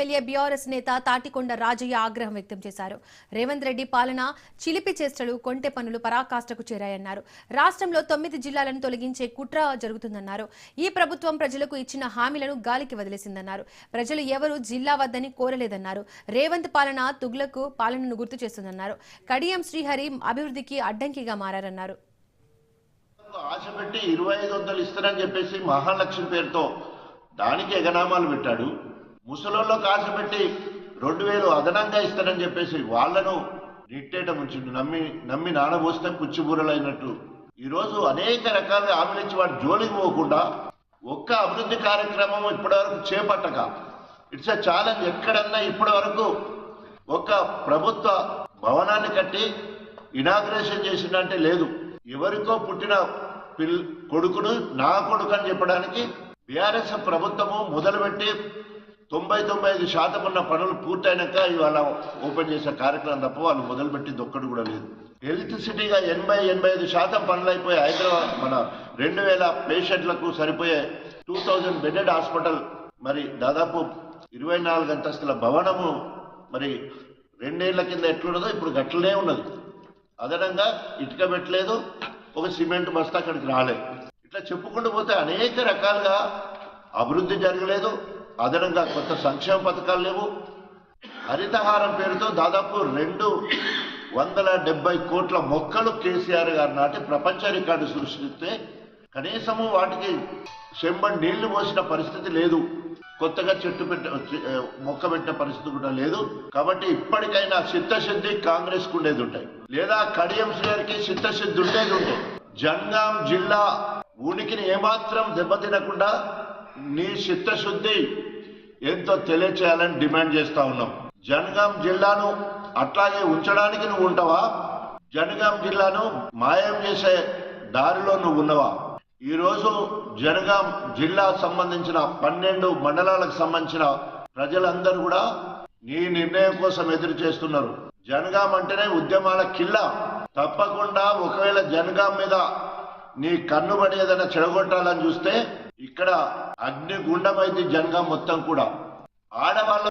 MLA BRS నేత తాటికొండ రాజయ్య ఆగ్రహం వ్యక్తం చేశారు. రేవంత్ రెడ్డి పాలన చిలిపి చేష్టలు కొంటె పనులు పరాకాష్ఠకు చేరాయన్నారు. రాష్ట్రంలో తొమ్మిది జిల్లాలను తొలగించే కుట్ర జరుగుతుందన్నారు. ఈ ప్రభుత్వం ప్రజలకు ఇచ్చిన హామీలను గాలికి వదిలేసిందన్నారు. ప్రజలు ఎవరు జిల్లా వద్దని కోరలేదన్నారు. రేవంత్ పాలన తుగ్లకు పాలనను గుర్తు చేస్తుందన్నారు. కడియం శ్రీహరి అభివృద్ధికి అడ్డంకిగా మారారన్నారు. ఆశ పెట్టి ఇరవై ఐదు వందలు ఇస్తారని చెప్పేసి మహాలక్ష్మి పేరుతో దానికి ఎగనామాలు పెట్టాడు. ముసలోళ్ళకు కాసు పెట్టి రెండు వేలు అదనంగా ఇస్తారని చెప్పేసి వాళ్ళను నిట్టేట ముంచిండు నమ్మి నమ్మి నానబోస్తే పుచ్చిబూరలైనట్టు ఈరోజు అనేక రకాలుగా హామీలు ఇచ్చి వాడు జోలికి పోకుండా ఒక్క అభివృద్ధి కార్యక్రమం ఇప్పటివరకు చేపట్టక ఇట్స్ అ ఛాలెంజ్ ఎక్కడన్నా ఇప్పటి వరకు ఒక ప్రభుత్వ భవనాన్ని కట్టి ఇనాగ్రేషన్ చేసిందంటే లేదు. ఎవరికో పుట్టిన పిల్ కొడుకును నా కొడుకు అని చెప్పడానికి బీఆర్ఎస్ ప్రభుత్వము మొదలుపెట్టి తొంభై తొంభై ఐదు శాతం ఉన్న పనులు పూర్తయినాక ఇవాళ ఓపెన్ చేసే కార్యక్రమం తప్ప వాళ్ళు మొదలుపెట్టింది దొక్కడు కూడా లేదు. హెల్త్ సిటీగా ఎనభై ఎనభై ఐదు శాతం పనులు అయిపోయి హైదరాబాద్ మన రెండు వేల పేషెంట్లకు సరిపోయే టూ థౌజండ్ బెడెడ్ హాస్పిటల్ మరి దాదాపు ఇరవై నాలుగు అంతస్తుల భవనము మరి రెండేళ్ళ కింద ఎట్లున్నదో ఇప్పుడు గట్లనే ఉన్నది. అదనంగా ఇటుక పెట్టలేదు ఒక సిమెంట్ బస్తా అక్కడికి రాలేదు. ఇట్లా చెప్పుకుంటూ పోతే అనేక రకాలుగా అభివృద్ధి జరగలేదు. అదనంగా కొత్త సంక్షేమ పథకాలు లేవు. హరితహారం పేరుతో దాదాపు రెండు వందల డెబ్బై కోట్ల మొక్కలు కేసీఆర్ గారు నాటి ప్రపంచ రికార్డు సృష్టిస్తే కనీసము వాటికి చెంబడి నీళ్ళు పోసిన పరిస్థితి లేదు. కొత్తగా చెట్టు పెట్ట మొక్క పెట్టిన పరిస్థితి కూడా లేదు. కాబట్టి ఇప్పటికైనా చిత్తశుద్ధి కాంగ్రెస్కు ఉండేది ఉంటాయి. లేదా కడియం గారికి చిత్తశుద్ధి ఉండేది ఉంటాయి జంగాం జిల్లా ఉనికిని ఏమాత్రం దెబ్బతినకుండా నీ చిత్తశుద్ధి ఎంతో తెలియచేయాలని డిమాండ్ చేస్తా ఉన్నాం జనగాం జిల్లాను అట్లాగే ఉంచడానికి నువ్వు ఉంటావా? జనగాం జిల్లాను మాయం చేసే దారిలో నువ్వు ఉన్నవా? ఈరోజు జనగాం జిల్లా సంబంధించిన పన్నెండు మండలాలకు సంబంధించిన ప్రజలందరూ కూడా నీ నిర్ణయం కోసం ఎదురు చేస్తున్నారు. జనగాం అంటేనే ఉద్యమాల కిల్లా. తప్పకుండా ఒకవేళ జనగాం మీద నీ కన్నుబడి ఏదైనా చెడగొట్టాలని చూస్తే ఇక్కడ అగ్నిగుండమైంది జంగం మొత్తం కూడా. ఆడవాళ్ళ